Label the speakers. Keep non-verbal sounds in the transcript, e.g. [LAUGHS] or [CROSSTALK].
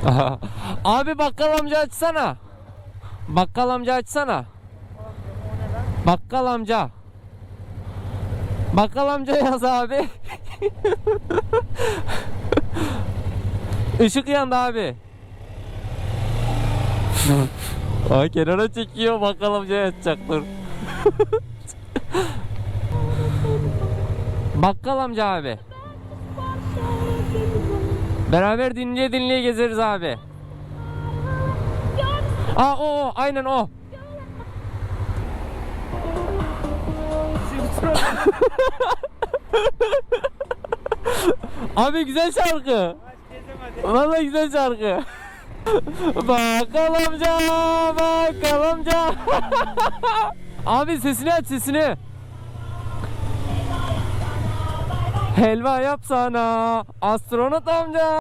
Speaker 1: [LAUGHS] Abi bakkal amca açsana. Bakkal amca açsana. Bakkal amca. Bakkal amca yaz abi. [LAUGHS] Işık yandı abi. [LAUGHS] Aa kenara çekiyor bakkal amca yatacak dur. bakkal amca abi. Beraber dinleye dinleye gezeriz abi. Aa o o aynen o. [LAUGHS] Abi güzel şarkı. Vallahi güzel şarkı. bakkal amca, bakkal amca. [LAUGHS] Abi sesini aç sesini. Helva yapsana astronot amca.